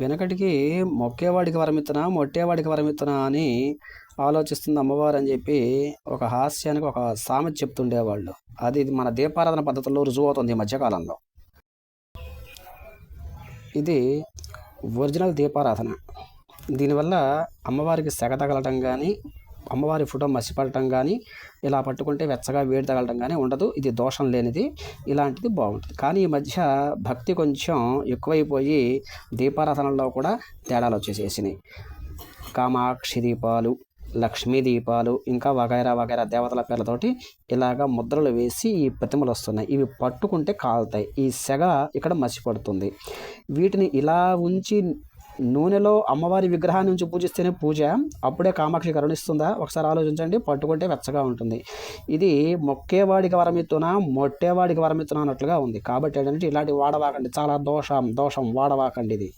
వెనకటికి మొక్కేవాడికి వరమిత్తనా మొట్టేవాడికి వరమిత్తనా అని ఆలోచిస్తుంది అమ్మవారు అని చెప్పి ఒక హాస్యానికి ఒక సామెత చెప్తుండేవాళ్ళు. అది మన దీపారాధన పద్ధతుల్లో రుజువు అవుతుంది ఈ మధ్యకాలంలో. ఇది ఒరిజినల్ దీపారాధన. దీనివల్ల అమ్మవారికి సెగ తగలటం కానీ అమ్మవారి ఫోటో మసిపడటం కానీ ఇలా పట్టుకుంటే వెచ్చగా వేడి తగలటం కానీ ఉండదు. ఇది దోషం లేనిది. ఇలాంటిది బాగుంటుంది. కానీ ఈ మధ్య భక్తి కొంచెం ఎక్కువైపోయి దీపారాధనలో కూడా తేడాలు వచ్చేసేసినాయి. కామాక్షి దీపాలు లక్ష్మీ దీపాలు ఇంకా వగైరా వగైరా దేవతల పేర్లతోటి ఇలాగ ముద్రలు వేసి ఈ ప్రతిమలు వస్తున్నాయి. ఇవి పట్టుకుంటే కాలుతాయి. ఈ సెగ ఇక్కడ మసిపడుతుంది. వీటిని ఇలా ఉంచి నూనెలో అమ్మవారి విగ్రహాన్ని ఉంచి పూజిస్తేనే పూజ. అప్పుడే కామాక్షి కరుణిస్తుందా? ఒకసారి ఆలోచించండి. పట్టుకుంటే వెచ్చగా ఉంటుంది. ఇది మొక్కేవాడికి వరమిత్తునా మొట్టేవాడికి వరమిత్తునా అన్నట్లుగా ఉంది. కాబట్టి ఏంటంటే ఇలాంటి వాడవాకండి. చాలా దోషం దోషం వాడవాకండి ఇది.